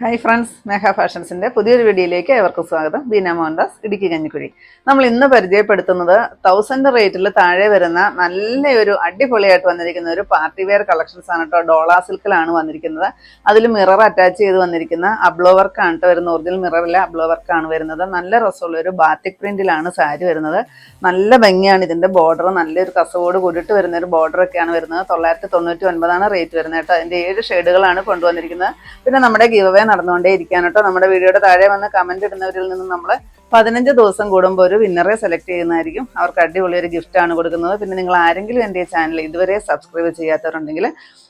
Hi friends മേഘ ഫാഷൻസിന്റെ പുതിയൊരു വീഡിയോയിലേക്ക് ഏവർക്കും സ്വാഗതം. ബീന മോഹൻദാസ് ഇടുക്കി കഞ്ഞിക്കുഴി. നമ്മൾ ഇന്ന് പരിചയപ്പെടുത്തുന്നത് തൗസൻഡ് റേറ്റിൽ താഴെ വരുന്ന നല്ലൊരു അടിപൊളിയായിട്ട് വന്നിരിക്കുന്ന ഒരു പാർട്ടി വെയർ കളക്ഷൻസ് ആണ് കേട്ടോ ഡോള സിൽക്കിലാണ് വന്നിരിക്കുന്നത്. അതിൽ മിറർ അറ്റാച്ച് ചെയ്ത് വന്നിരിക്കുന്ന അബ്ലോ വർക്കാണ് കേട്ടോ വരുന്ന ഒറിജിനൽ മിററിലെ അബ്ലോ വർക്കാണ് വരുന്നത്. നല്ല രസമുള്ള ഒരു ബാറ്റിക് പ്രിന്റിലാണ് സാരി വരുന്നത്. നല്ല ഭംഗിയാണ് ഇതിന്റെ ബോർഡർ നല്ലൊരു കസവോട് കൂടിയിട്ട് വരുന്ന ഒരു ബോർഡർ ഒക്കെയാണ് വരുന്നത്. തൊള്ളായിരത്തി തൊണ്ണൂറ്റി ഒൻപതാണ് റേറ്റ് വരുന്നത് കേട്ടോ അതിന്റെ ഏഴ് ഷെയ്ഡുകളാണ് കൊണ്ടുവന്നിരിക്കുന്നത്. പിന്നെ നമ്മുടെ ഗീവ് അവേ നടന്നുകൊണ്ടേ ഇരിക്കാൻ കേട്ടോ. നമ്മുടെ വീഡിയോയുടെ താഴെ വന്ന് കമന്റ് ഇടുന്നവരിൽ നിന്ന് നമ്മൾ പതിനഞ്ച് ദിവസം കൂടുമ്പോൾ ഒരു വിന്നറെ സെലക്ട് ചെയ്യുന്നതായിരിക്കും. അവർക്ക് അടിപൊളി ഒരു ഗിഫ്റ്റ് ആണ് കൊടുക്കുന്നത്. പിന്നെ നിങ്ങൾ ആരെങ്കിലും എന്റെ ചാനൽ ഇതുവരെ സബ്സ്ക്രൈബ് ചെയ്യാത്തവരുണ്ടെങ്കിൽ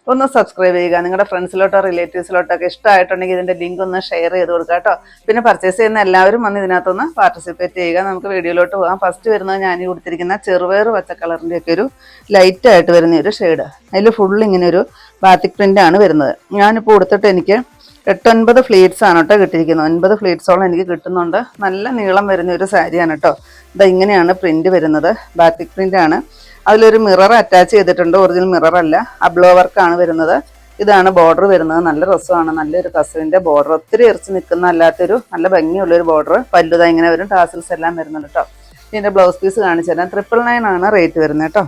ഒന്ന് സബ്സ്ക്രൈബ് ചെയ്യുക. നിങ്ങളുടെ ഫ്രണ്ട്സിലോട്ടോ റിലേറ്റീവ്സിലോട്ടോ ഒക്കെ ഇഷ്ടമായിട്ടുണ്ടെങ്കിൽ ഇതിന്റെ ലിങ്ക് ഒന്ന് ഷെയർ ചെയ്ത് കൊടുക്കുക കേട്ടോ. പിന്നെ പർച്ചേസ് ചെയ്യുന്ന എല്ലാവരും വന്ന് ഇതിനകത്തൊന്ന് പാർട്ടിസിപ്പേറ്റ് ചെയ്യുക. നമുക്ക് വീഡിയോയിലോട്ട് പോകാം. ഫസ്റ്റ് വരുന്നത് ഞാൻ കൊടുത്തിരിക്കുന്ന ചെറുപയർ പച്ച കളറിന്റെ ഒക്കെ ഒരു ലൈറ്റായിട്ട് വരുന്ന ഒരു ഷെയ്ഡ് അതിൽ ഫുൾ ഇങ്ങനെ ഒരു ബാത്തിക് പ്രിന്റ് ആണ് വരുന്നത്. ഞാനിപ്പോൾ കൊടുത്തിട്ട് എനിക്ക് എട്ടൊൻപത് ഫ്ലീറ്റ്സ് ആണ് കേട്ടോ കിട്ടിയിരിക്കുന്നത്. ഒൻപത് ഫ്ലീറ്റ്സോളം എനിക്ക് കിട്ടുന്നുണ്ട്. നല്ല നീളം വരുന്ന ഒരു സാരിയാണ് കേട്ടോ. ഇതാ ഇങ്ങനെയാണ് പ്രിന്റ് വരുന്നത്. ബാറ്റിക് പ്രിന്റ് ആണ്. അതിലൊരു മിറർ അറ്റാച്ച് ചെയ്തിട്ടുണ്ട്. ഒറിജിനൽ മിറർ അല്ല. അബ്ലോ വർക്കാണ് വരുന്നത്. ഇതാണ് ബോർഡർ വരുന്നത്. നല്ല രസമാണ്. നല്ലൊരു കസവിന്റെ ബോർഡർ ഒത്തിരി എറിച്ച് നിൽക്കുന്ന അല്ലാത്തൊരു നല്ല ഭംഗിയുള്ളൊരു ബോർഡർ പല്ലുത ഇങ്ങനെ വരും. ടാസിൽസ് എല്ലാം വരുന്നുണ്ട് കേട്ടോ. ഇതിന്റെ ബ്ലൗസ് പീസ് കാണിച്ചു തരാം. ട്രിപ്പിൾ നയൻ ആണ് റേറ്റ് വരുന്നത് കേട്ടോ.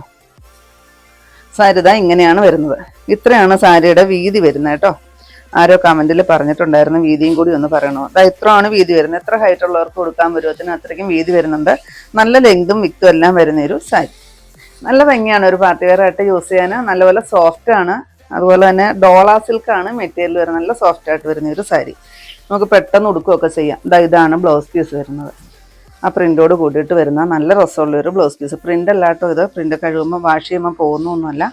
സാരിത ഇങ്ങനെയാണ് വരുന്നത്. ഇത്രയാണ് സാരിയുടെ വീതി വരുന്നത് കേട്ടോ. ആരോ കമന്റിൽ പറഞ്ഞിട്ടുണ്ടായിരുന്നു വീതിയും കൂടി ഒന്ന് പറയണോ? അതാ ഇത്രയാണ് വീതി വരുന്നത്. എത്ര ഹൈറ്റ് ഉള്ളവർക്ക് കൊടുക്കാൻ പരുവത്തിന് അത്രയ്ക്കും വീതി വരുന്നുണ്ട്. നല്ല ലെങ്തും വിത്തും എല്ലാം വരുന്ന ഒരു സാരി. നല്ല ഭംഗിയാണ് ഒരു പാർട്ടി യൂസ് ചെയ്യാൻ. നല്ലപോലെ സോഫ്റ്റ് ആണ്. അതുപോലെ തന്നെ ഡോളാ സിൽക്കാണ് മെറ്റീരിയൽ വരുന്നത്. നല്ല സോഫ്റ്റ് ആയിട്ട് വരുന്ന ഒരു സാരി. നമുക്ക് പെട്ടെന്ന് ഉടുക്കുകയൊക്കെ ചെയ്യാം. ഇതാ ഇതാണ് ബ്ലൗസ് പീസ് വരുന്നത്. ആ പ്രിന്റോട് കൂടിയിട്ട് വരുന്ന നല്ല രസമുള്ള ഒരു ബ്ലൗസ് പീസ്. പ്രിന്റ് അല്ലാട്ടോ ഇത്. പ്രിന്റ് കഴുകുമ്പോൾ വാഷ് ചെയ്യുമ്പോൾ പോകുന്നൊന്നുമല്ല.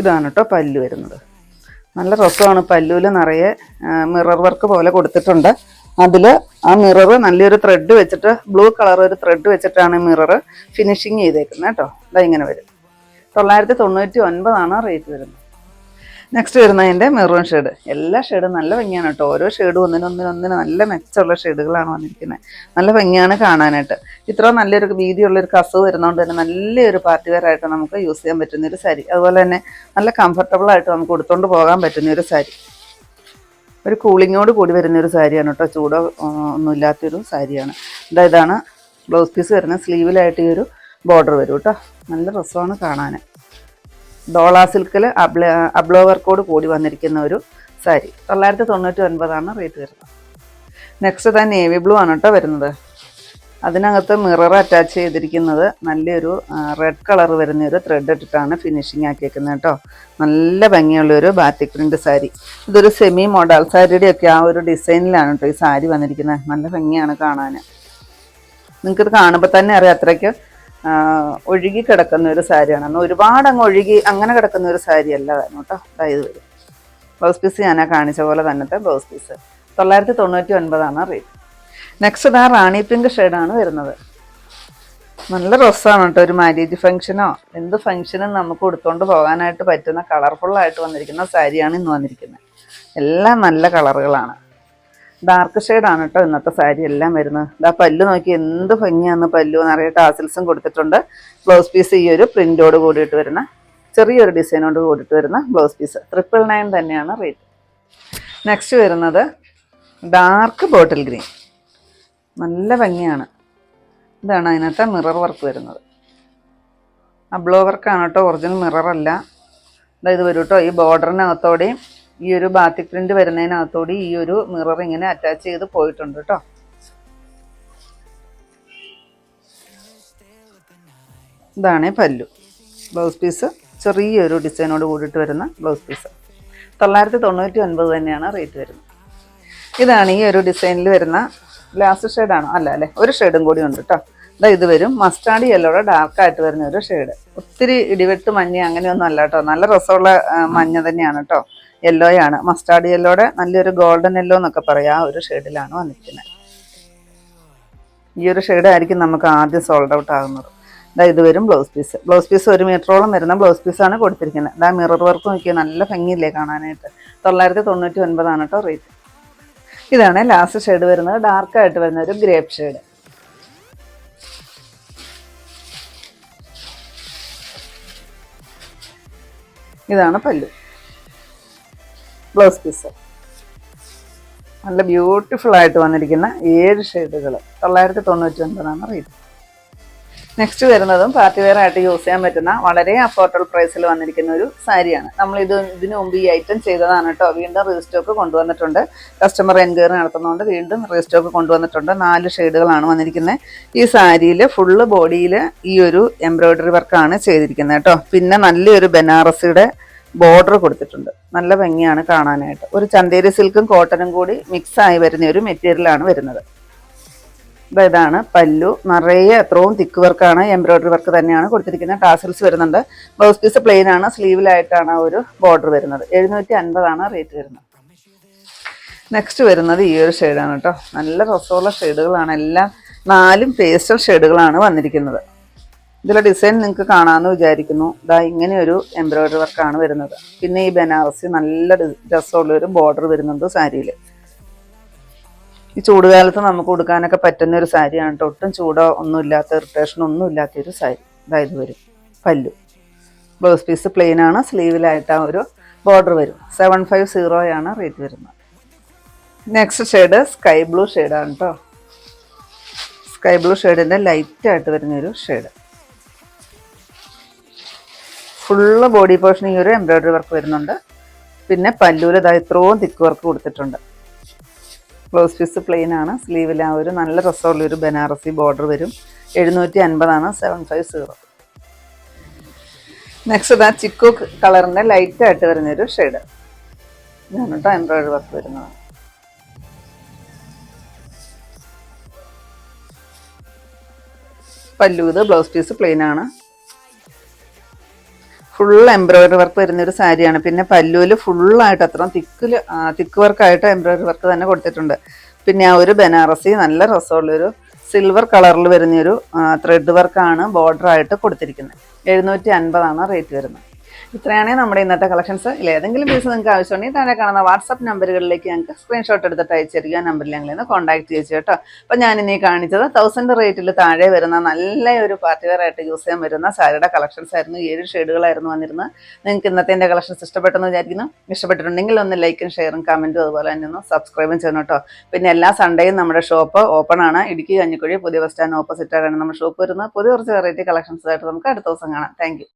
ഇതാണ് കേട്ടോ പല്ലു വരുന്നത്. നല്ല രസമാണ് പല്ലുവിൽ നിറയെ മിറർ വർക്ക് പോലെ കൊടുത്തിട്ടുണ്ട്. അതിൽ ആ മിറർ നല്ലൊരു ത്രെഡ് വെച്ചിട്ട് ബ്ലൂ കളർ ഒരു ത്രെഡ് വെച്ചിട്ടാണ് മിറർ ഫിനിഷിങ് ചെയ്തേക്കുന്നത് കേട്ടോ. ഇതാ ഇങ്ങനെ വരും. തൊള്ളായിരത്തി തൊണ്ണൂറ്റി ഒൻപതാണ് റേറ്റ് വരുന്നത്. നെക്സ്റ്റ് വരുന്നതിന്റെ മെറൂൺ ഷെയ്ഡ് എല്ലാ ഷെയ്ഡും നല്ല ഭംഗിയാണ് കേട്ടോ ഓരോ ഷെയ്ഡും ഒന്നിനൊന്നിനൊന്നിന് നല്ല മെച്ചമുള്ള ഷെയ്ഡുകളാണ് വന്നിരിക്കുന്നത്. നല്ല ഭംഗിയാണ് കാണാനായിട്ട്. ഇത്ര നല്ലൊരു വീതിയുള്ളൊരു കസവ് വരുന്നതുകൊണ്ട് തന്നെ നല്ലൊരു പാർട്ടി വെയർ ആയിട്ട് നമുക്ക് യൂസ് ചെയ്യാൻ പറ്റുന്ന ഒരു സാരി അതുപോലെ തന്നെ നല്ല കംഫർട്ടബിൾ ആയിട്ട് നമുക്ക് ഉടുത്തോണ്ട് പോകാൻ പറ്റുന്ന ഒരു സാരി ഒരു കൂളിങ്ങോട് കൂടി വരുന്ന ഒരു സാരിയാണ് കേട്ടോ ചൂടോ ഒന്നുമില്ലാത്തൊരു സാരിയാണ് ഇതാ ഇതാണ് ബ്ലൗസ് പീസ് വരുന്ന സ്ലീവിലായിട്ട് ഈ ഒരു ബോർഡർ വരും കേട്ടോ നല്ല രസമാണ് കാണാൻ ഡോള സിൽക്കിൽ അബ്ല അബ്ലോ വർക്കോട് കൂടി വന്നിരിക്കുന്ന ഒരു സാരി. തൊള്ളായിരത്തി തൊണ്ണൂറ്റി ഒൻപതാണ് റേറ്റ് വരുന്നത്. നെക്സ്റ്റ് തന്നെ നേവി ബ്ലൂ ആണ് കേട്ടോ വരുന്നത്. അതിനകത്ത് മിറർ അറ്റാച്ച് ചെയ്തിരിക്കുന്നത് നല്ലൊരു റെഡ് കളർ വരുന്ന ഒരു ത്രെഡ് ഇട്ടിട്ടാണ് ഫിനിഷിങ് ആക്കിയേക്കുന്നത് കേട്ടോ. നല്ല ഭംഗിയുള്ളൊരു ബാറ്റിക് പ്രിന്റ് സാരി. ഇതൊരു സെമി മോഡൽ സാരിയുടെ ഒക്കെ ആ ഒരു ഡിസൈനിലാണ് കേട്ടോ ഈ സാരി വന്നിരിക്കുന്നത്. നല്ല ഭംഗിയാണ് കാണാൻ നിങ്ങൾക്കിത് കാണുമ്പോൾ തന്നെ അറിയാം അത്രയ്ക്ക് ഒഴുകി കിടക്കുന്ന ഒരു സാരിയാണ്. എന്നാൽ ഒരുപാട് അങ്ങ് ഒഴുകി അങ്ങനെ കിടക്കുന്ന ഒരു സാരി അല്ല കേട്ടോ. ഇത് വരും ബ്ലൗസ് പീസ് ഞാനാ കാണിച്ച പോലെ തന്നത്തെ ബ്ലൗസ് പീസ്. തൊള്ളായിരത്തി തൊണ്ണൂറ്റി ഒൻപതാണ് റേറ്റ് നെക്സ്റ്റ് ഇതാ റാണി പിങ്ക് ഷെയ്ഡാണ് വരുന്നത്. നല്ല രസമാണ് കേട്ടോ. ഒരു മാരേജ് ഫംഗ്ഷനോ എന്ത് ഫംഗ്ഷനും നമുക്ക് കൊടുത്തുകൊണ്ട് പോകാനായിട്ട് പറ്റുന്ന കളർഫുള്ളായിട്ട് വന്നിരിക്കുന്ന സാരിയാണ് ഇന്ന് വന്നിരിക്കുന്നത്. എല്ലാം നല്ല കളറുകളാണ് ഡാർക്ക് ഷെയ്ഡാണ് കേട്ടോ ഇന്നത്തെ സാരി. എല്ലാം വരുന്നത്. ഇതാ പല്ലു നോക്കി എന്ത് ഭംഗിയാന്ന് പല്ലു. നിറയെ ടാസിൽസും കൊടുത്തിട്ടുണ്ട്. ബ്ലൗസ് പീസ് ഈ ഒരു പ്രിന്റോട് കൂടിയിട്ട് വരുന്ന ചെറിയൊരു ഡിസൈനോട് കൂടിയിട്ട് വരുന്ന ബ്ലൗസ് പീസ് ട്രിപ്പിൾ നയൻ തന്നെയാണ് റേറ്റ് നെക്സ്റ്റ് വരുന്നത് ഡാർക്ക് ബോട്ടിൽ ഗ്രീൻ നല്ല ഭംഗിയാണ്. ഇതാണ് അതിനകത്തെ മിറർ വർക്ക് വരുന്നത്. അബ്ലോ വർക്കാണ് കേട്ടോ. ഒറിജിനൽ ഇതാ ഇത് വരും കേട്ടോ. ഈ ബോർഡറിനകത്തോടെയും ഈ ഒരു ബാത്തിക് പ്രിന്റ് വരുന്നതിനകത്തോടെ ഈ ഒരു മിറർ ഇങ്ങനെ അറ്റാച്ച് ചെയ്ത് പോയിട്ടുണ്ട് കേട്ടോ. ഇതാണ് പല്ലു. ബ്ലൗസ് പീസ് ചെറിയൊരു ഡിസൈനോട് കൂടിയിട്ട് വരുന്ന ബ്ലൗസ് പീസ് തൊള്ളായിരത്തി തൊണ്ണൂറ്റി ഒൻപത് തന്നെയാണ് റേറ്റ് വരുന്നത്. ഇതാണ് ഈ ഒരു ഡിസൈനിൽ വരുന്ന ലാസ്റ്റ് ഷെയ്ഡാണോ അല്ല അല്ലേ? ഒരു ഷെയ്ഡും കൂടി ഉണ്ട് കേട്ടോ. ഇതാ ഇത് വരും. മസ്റ്റാർഡ് യെല്ലോടെ ഡാർക്കായിട്ട് വരുന്ന ഒരു ഷെയ്ഡ് ഒത്തിരി ഇടിവെട്ട് മഞ്ഞ അങ്ങനെയൊന്നും അല്ല കേട്ടോ. നല്ല രസമുള്ള മഞ്ഞ തന്നെയാണ് കേട്ടോ. യെല്ലോയാണ് മസ്റ്റാർഡ് യെല്ലോടെ നല്ലൊരു ഗോൾഡൻ യെല്ലോ എന്നൊക്കെ പറയാം. ആ ഒരു ഷെയ്ഡിലാണ് വന്നിരിക്കുന്നത് ഈ ഒരു ഷെയ്ഡ് ആയിരിക്കും നമുക്ക് ആദ്യം സോൾഡ് ഔട്ട് ആകുന്നത്. ഇതാ ഇത് വരും ബ്ലൗസ് പീസ് ബ്ലൗസ് പീസ് ഒരു മീറ്ററോളം വരുന്ന ബ്ലൗസ് പീസാണ് കൊടുത്തിരിക്കുന്നത് ഇതാ മിറർ വർക്ക് നോക്കിയാൽ നല്ല ഭംഗിയില്ലേ കാണാനായിട്ട്. തൊള്ളായിരത്തി തൊണ്ണൂറ്റി ഒൻപതാണ് കേട്ടോ റേറ്റ് ഇതാണ് ലാസ്റ്റ് ഷെയ്ഡ് വരുന്നത്. ഡാർക്കായിട്ട് വരുന്ന ഒരു ഗ്രേപ്പ് ഷെയ്ഡ് ഇതാണ് പല്ലു. ബ്ലൗസ് പീസ് നല്ല ബ്യൂട്ടിഫുൾ ആയിട്ട് വന്നിരിക്കുന്ന ഏഴ് ഷെയ്ഡുകൾ തൊള്ളായിരത്തി തൊണ്ണൂറ്റി ഒൻപതാണ് റേറ്റ് നെക്സ്റ്റ് വരുന്നതും പാർട്ടി വെയർ ആയിട്ട് യൂസ് ചെയ്യാൻ പറ്റുന്ന വളരെ അഫോർഡബിൾ പ്രൈസിൽ വന്നിരിക്കുന്ന ഒരു സാരിയാണ്. നമ്മൾ ഇത് ഇതിനു മുമ്പ് ഈ ഐറ്റം ചെയ്തതാണ് കേട്ടോ വീണ്ടും റീസ്റ്റോക്ക് കൊണ്ടുവന്നിട്ടുണ്ട്. കസ്റ്റമർ എൻക്വയറി നടത്തുന്നതുകൊണ്ട് വീണ്ടും റീസ്റ്റോക്ക് കൊണ്ടുവന്നിട്ടുണ്ട്. നാല് ഷെയ്ഡുകളാണ് വന്നിരിക്കുന്നത് ഈ സാരിയിൽ ഫുള്ള് ബോഡിയിൽ ഈ ഒരു എംബ്രോയിഡറി വർക്കാണ് ചെയ്തിരിക്കുന്നത് കേട്ടോ പിന്നെ നല്ലൊരു ബനാറസിയുടെ ബോർഡർ കൊടുത്തിട്ടുണ്ട്. നല്ല ഭംഗിയാണ് കാണാനായിട്ട്. ഒരു ചന്തേരി സിൽക്കും കോട്ടനും കൂടി മിക്സ് ആയി വരുന്ന ഒരു മെറ്റീരിയലാണ് വരുന്നത്. ഇതാണ് പല്ലു. നിറയെ എത്രയും തിക്ക് വർക്കാണ് എംബ്രോയിഡറി വർക്ക് തന്നെയാണ് കൊടുത്തിരിക്കുന്നത്. ടാസൽസ് വരുന്നുണ്ട്. ബ്ലൗസ് പീസ് പ്ലെയിൻ ആണ് സ്ലീവിലായിട്ടാണ് ഒരു ബോർഡർ വരുന്നത്. എഴുന്നൂറ്റി അൻപതാണ് റേറ്റ് വരുന്നത്. നെക്സ്റ്റ് വരുന്നത് ഈ ഒരു ഷെയ്ഡാണ് കേട്ടോ. നല്ല രസമുള്ള ഷെയ്ഡുകളാണ് എല്ലാം നാലും പേസ്റ്റൽ ഷെയ്ഡുകളാണ് വന്നിരിക്കുന്നത്. ഇതിലെ ഡിസൈൻ നിങ്ങൾക്ക് കാണാമെന്ന് വിചാരിക്കുന്നു. ഇതാ ഇങ്ങനെ ഒരു എംബ്രോയിഡറി വർക്കാണ് വരുന്നത്. പിന്നെ ഈ ബനാറസി നല്ല രസമുള്ളൊരു ബോർഡർ വരുന്നുണ്ട് സാരിയിൽ ഈ ചൂടുകാലത്ത് നമുക്ക് ഉടുക്കാനൊക്കെ പറ്റുന്ന ഒരു സാരിയാണ് ഒട്ടും ചൂടോ ഒന്നും ഇല്ലാത്ത ഇറിറ്റേഷൻ ഒന്നും ഇല്ലാത്ത ഒരു സാരി. ഇതായത് വരും. പല്ലു. ബ്ലൗസ് പീസ് പ്ലെയിൻ ആണ്. സ്ലീവിലായിട്ട് ആ ഒരു ബോർഡർ വരും. സെവൻ ഫൈവ് സീറോയാണ് റേറ്റ് വരുന്നത്. നെക്സ്റ്റ് ഷെയ്ഡ് സ്കൈ ബ്ലൂ ഷെയ്ഡാണ് കേട്ടോ സ്കൈ ബ്ലൂ ഷെയ്ഡിന്റെ ലൈറ്റായിട്ട് വരുന്നൊരു ഷെയ്ഡ് ഫുള്ള് ബോഡി പോർഷൻ ഈ ഒരു എംബ്രോയിഡറി വർക്ക് വരുന്നുണ്ട്. പിന്നെ പല്ലൂര് ഇതാ ഇത്രയും തിക്ക് വർക്ക് കൊടുത്തിട്ടുണ്ട്. ബ്ലൗസ് പീസ് പ്ലെയിൻ ആണ്. സ്ലീവിൽ ആ ഒരു നല്ല രസമുള്ള ഒരു ബനാറസി ബോർഡർ വരും. എഴുന്നൂറ്റി അൻപതാണ് സെവൻ ഫൈവ് സീറോ നെക്സ്റ്റ് ഇതാ ചിക്കു കളറിന്റെ ലൈറ്റ് ആയിട്ട് വരുന്നൊരു ഷെയ്ഡ് കേട്ടോ എംബ്രോയിഡറി വർക്ക് വരുന്നത്. പല്ലു ഇത് ബ്ലൗസ് പീസ് പ്ലെയിൻ ആണ്. ഫുൾ എംബ്രോയിഡറി വർക്ക് വരുന്ന ഒരു സാരിയാണ്. പിന്നെ പല്ലുവിൽ ഫുള്ളായിട്ട് അത്ര തിക്കിൽ തിക്ക് വർക്കായിട്ട് എംബ്രോയിഡറി വർക്ക് തന്നെ കൊടുത്തിട്ടുണ്ട്. പിന്നെ ആ ഒരു ബനാറസി നല്ല രസമുള്ളൊരു സിൽവർ കളറിൽ വരുന്നൊരു ത്രെഡ് വർക്കാണ് ബോർഡർ ആയിട്ട് കൊടുത്തിരിക്കുന്നത് എഴുന്നൂറ്റി അൻപതാണ് റേറ്റ് വരുന്നത്. ഇത്രയാണ് നമ്മുടെ ഇന്നത്തെ കളക്ഷൻസ് ഇല്ല ഏതെങ്കിലും പീസ് നിങ്ങൾക്ക് ആവശ്യമുണ്ടെങ്കിൽ താഴെ കാണുന്ന വാട്സപ്പ് നമ്പറുകളിലേക്ക് ഞങ്ങൾക്ക് സ്ക്രീൻഷോട്ട് എടുത്തിട്ട് അയച്ചിരിക്കുക. നമ്പറിൽ ഞങ്ങൾ ഇന്ന് കോൺടാക്ട് ചെയ്യിച്ചു കേട്ടോ. അപ്പം ഞാൻ ഇനി കാണിച്ചത് തൗസൻഡ് റേറ്റിൽ താഴെ വരുന്ന നല്ല ഒരു പാർട്ടി വെയർ ആയിട്ട് യൂസ് ചെയ്യാൻ വരുന്ന സാരിയുടെ കളക്ഷൻസ് ആയിരുന്നു. ഏഴ് ഷെയ്ഡുകളായിരുന്നു വന്നിരുന്നത്. നിങ്ങൾക്ക് ഇന്നത്തെ എന്റെ കളക്ഷൻസ് ഇഷ്ടപ്പെട്ടെന്ന് വിചാരിക്കുന്നു. ഇഷ്ടപ്പെട്ടിട്ടുണ്ടെങ്കിൽ ഒന്ന് ലൈക്കും ഷെയറും കമന്റും അതുപോലെ തന്നെ ഒന്ന് സബ്സ്ക്രൈബും ചെയ്യണം കേട്ടോ. പിന്നെ എല്ലാ സൺഡേയും നമ്മുടെ ഷോപ്പ് ഓപ്പൺ ആണ്. ഇടുക്കി കഞ്ഞിക്കുഴി പുതിയ ബസ് സ്റ്റാൻഡ് ഓപ്പോസിറ്റ് ആണ് നമ്മുടെ ഷോപ്പ് വരുന്നത്. പുതിയ കുറച്ച് വെറൈറ്റി കളക്ഷൻസ് ആയിട്ട് നമുക്ക് അടുത്ത ദിവസം കാണാം. താങ്ക്